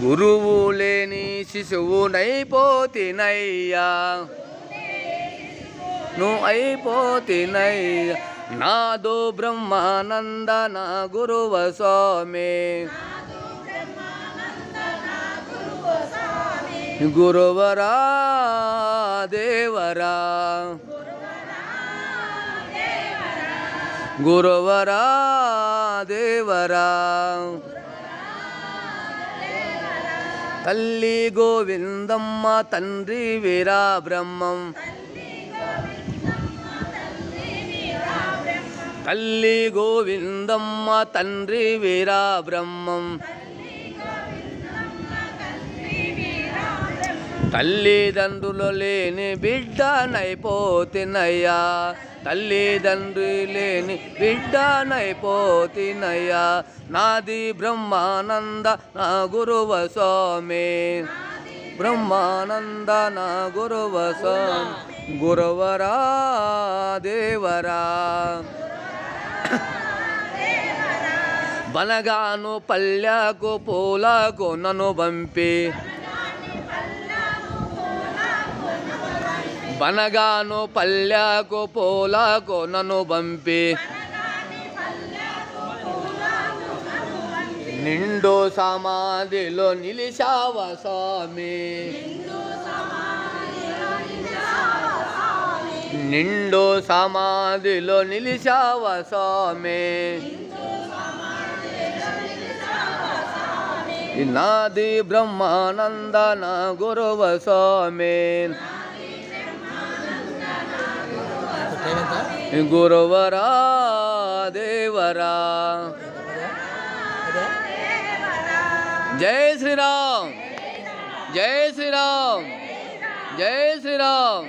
గురువు లేని శిశువునైపోతినయ్యా నువ్వు అయిపోతినయ్యా నాదో బ్రహ్మానంద నా గురువ స్వామి గురువరా దేవరా గురువరా దేవరా తల్లి గోవిందమ్మ తండ్రి వీరా బ్రహ్మం తల్లి గోవిందమ్మ తండ్రి వీరా బ్రహ్మం తల్లిదండ్రులు లేని బిడ్డనైపోతినయ్యా. తల్లిదండ్రులు లేని బిడ్డనైపోతినయ్యా. నాది బ్రహ్మానంద నా గురువ స్వామి. బ్రహ్మానంద నా గురువ స్వామి. గురువరా దేవరా. బనగాను పల్లెకు పూలకు నన్ను పంపి. బనగాను పల్లెకు పూలకు నన్ను పంపి నిండు సమాధిలో నిలిచావ స్వామి నిండు సమాధిలో నిలిచావ స్వామి నాది బ్రహ్మానంద నా గురువ స్వామి गुरुवरा देवरा। जय श्री राम जय श्री राम जय श्री राम